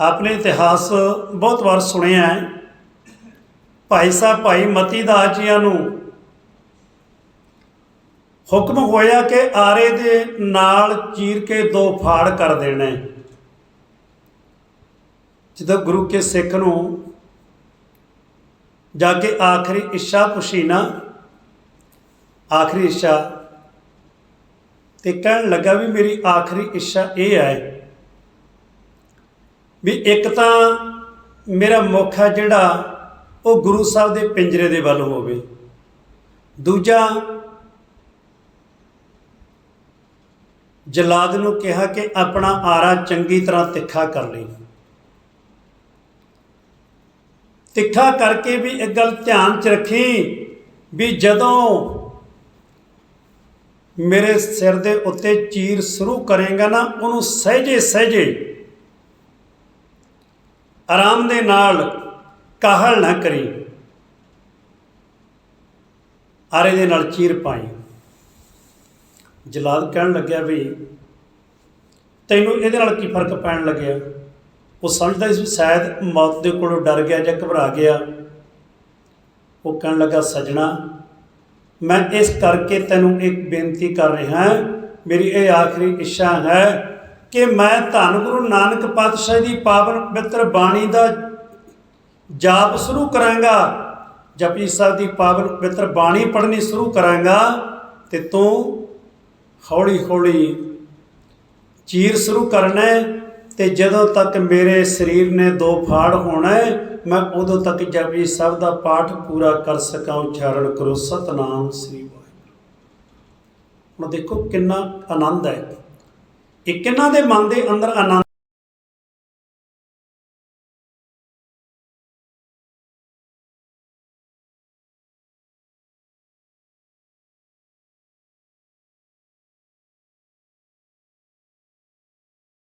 ਆਪਣੇ ਇਤਿਹਾਸ ਬਹੁਤ ਵਾਰ ਸੁਣਿਆ ਹੈ ਭਾਈ ਸਾਹਿਬ, ਭਾਈ ਮਤੀ ਦਾਸ ਜੀਆਂ ਨੂੰ ਹੁਕਮ ਹੋਇਆ ਕਿ ਆਰੇ ਦੇ ਨਾਲ ਚੀਰ ਕੇ ਦੋ ਫਾੜ ਕਰ ਦੇਣੇ। ਜਦੋਂ ਗੁਰੂ ਕੇ ਸਿੱਖ ਨੂੰ ਜਾ ਕੇ ਆਖਰੀ ਇੱਛਾ ਪੁੱਛੀ ਨਾ, ਆਖਰੀ ਇੱਛਾ ਤੇ ਕਹਿਣ ਲੱਗਾ ਵੀ ਮੇਰੀ ਆਖਰੀ ਇੱਛਾ ਇਹ ਹੈ ਵੀ ਇੱਕ ਤਾਂ ਮੇਰਾ ਮੁੱਖ ਹੈ ਜਿਹੜਾ ਉਹ ਗੁਰੂ ਸਾਹਿਬ ਦੇ ਪਿੰਜਰੇ ਦੇ ਵੱਲ ਹੋਵੇ। ਦੂਜਾ, ਜਲਾਦ ਨੂੰ ਕਿਹਾ ਕਿ ਆਪਣਾ ਆਰਾ ਚੰਗੀ ਤਰ੍ਹਾਂ ਤਿੱਖਾ ਕਰ ਲਈ। ਤਿੱਖਾ ਕਰਕੇ ਵੀ ਇੱਕ ਗੱਲ ਧਿਆਨ 'ਚ ਰੱਖੀ ਵੀ ਜਦੋਂ ਮੇਰੇ ਸਿਰ ਦੇ ਉੱਤੇ ਚੀਰ ਸ਼ੁਰੂ ਕਰੇਗਾ ਨਾ, ਉਹਨੂੰ ਸਹਿਜੇ ਸਹਿਜੇ ਆਰਾਮ ਦੇ ਨਾਲ ਕਾਹਲ ਨਾ ਕਰੀ। ਆਰੇ ਦੇ ਨਾਲ ਚੀਰ ਪਾਈ। ਜਲਾਦ ਕਹਿਣ ਲੱਗਿਆ ਵੀ, ਤੈਨੂੰ ਇਹਦੇ ਨਾਲ ਕੀ ਫ਼ਰਕ ਪੈਣ ਲੱਗਿਆ? ਉਹ ਸਮਝਦਾ ਸੀ ਸ਼ਾਇਦ ਮੌਤ ਦੇ ਕੋਲੋਂ ਡਰ ਗਿਆ ਜਾਂ ਘਬਰਾ ਗਿਆ। ਉਹ ਕਹਿਣ ਲੱਗਾ, ਸਜਣਾ, ਮੈਂ ਇਸ ਕਰਕੇ ਤੈਨੂੰ ਇੱਕ ਬੇਨਤੀ ਕਰ ਰਿਹਾ ਮੇਰੀ ਇਹ ਆਖਰੀ ਇੱਛਾ ਹੈ ਕਿ ਮੈਂ ਧੰਨ ਗੁਰੂ ਨਾਨਕ ਪਾਤਸ਼ਾਹ ਦੀ ਪਾਵਨ ਪਵਿੱਤਰ ਬਾਣੀ ਦਾ ਜਾਪ ਸ਼ੁਰੂ ਕਰਾਂਗਾ। ਜਪਜੀ ਸਾਹਿਬ ਦੀ ਪਾਵਨ ਪਵਿੱਤਰ ਬਾਣੀ ਪੜ੍ਹਨੀ ਸ਼ੁਰੂ ਕਰਾਂਗਾ ਤੇ ਤੂੰ ਹੌਲੀ ਹੌਲੀ ਚੀਰ ਸ਼ੁਰੂ ਕਰਨਾ ਹੈ ਤੇ ਜਦੋਂ ਤੱਕ ਮੇਰੇ ਸਰੀਰ ਨੇ ਦੋ ਫਾੜ ਹੋਣਾ ਮੈਂ ਉਦੋਂ ਤੱਕ ਜਪਜੀ ਸਾਹਿਬ ਦਾ ਪਾਠ ਪੂਰਾ ਕਰ ਸਕਾਂ। ਉਚਾਰਨ ਕਰੋ, ਸਤਨਾਮ ਸ੍ਰੀ ਵਾਹਿਗੁਰੂ। ਹੁਣ ਦੇਖੋ ਕਿੰਨਾ ਆਨੰਦ ਹੈ। ਇਹ ਕਿੰਨਾ ਦੇ ਮਨ ਦੇ ਅੰਦਰ ਆਨੰਦ